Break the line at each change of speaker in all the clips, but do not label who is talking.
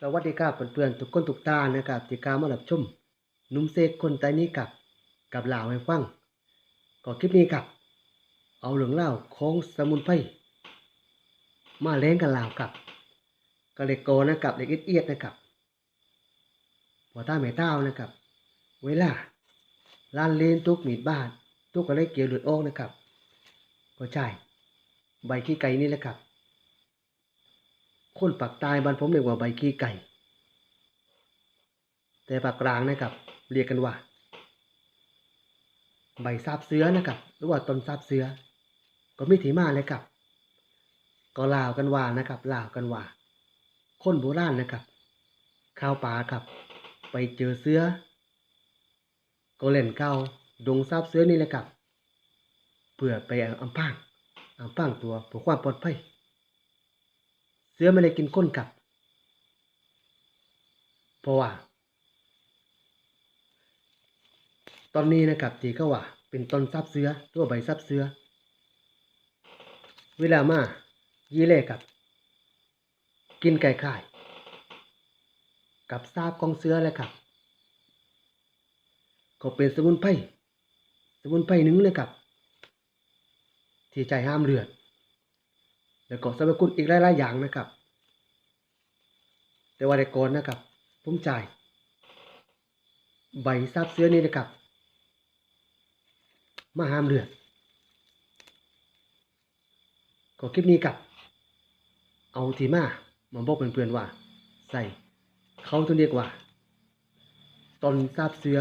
สวัสดีครับเพื่อนๆทุกคนทุกท่านะครับที่กามารับชมนุ่มเสกคนใต้นี้กับกับลาวให้ฟังก็คลิปนี้กับ เอาเรื่องเล่าของสมุนไพรมาเล่นกันลาวกับก็เลโกนะครับเล็กเอียดนะครับหัวต้าแม่เต้านะครับ เวลาลานเลนตุกมีดบ้านตุกก็เลยเกี่ยวหลุดออกนะครับ ก็ใช่ใบขี้ไก่นี่แหละครับ คนปักใตายบ้านผมเรียกว่าใบขี้ไก่ แต่ปากกลางนะครับ เรียกกันว่า ใบซาบเสือนะครับ หรือว่าต้นซาบเสือ ก็มีที่มาเลยครับ ก็ลาวกันว่านะครับลาวกันว่า คนโบราณนะครับ ข้าวป่าครับ ไปเจอเสือก็เล่นเข้าดงซาบเสือนี่แหละครับเพื่อไปอำพรางอำพรางตัวเพื่อความปลอดภัย เสือไม่ได้กินก้นกับ เพราะว่า ตอนนี้นะครับที่เขาว่า เป็นต้นซับเสือตัวใบซับเสือ เวลามายี่เล่กับ กินไก่ข่ายกับซาบของเสือเลยครับ ก็เป็นสมุนไพรสมุนไพรหนึ่งเลยครับ ที่ใจห้ามเลือด แล้วก็สรรพคุณอีกหลายๆอย่างนะครับ แต่ว่าแต่ก่อนนะครับ ผมจ่าย ใบซาบเสื้อนี่นะครับมาห้ามเลือดก็คลิปนี้กับ เอาทีมามาบอกเพื่อนๆว่า ใส่เขาต้องเรียกว่าต้นซาบเสือ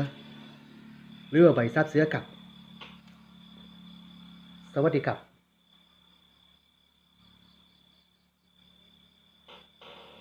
หรือว่าใบซาบเสือกับ สวัสดีครับ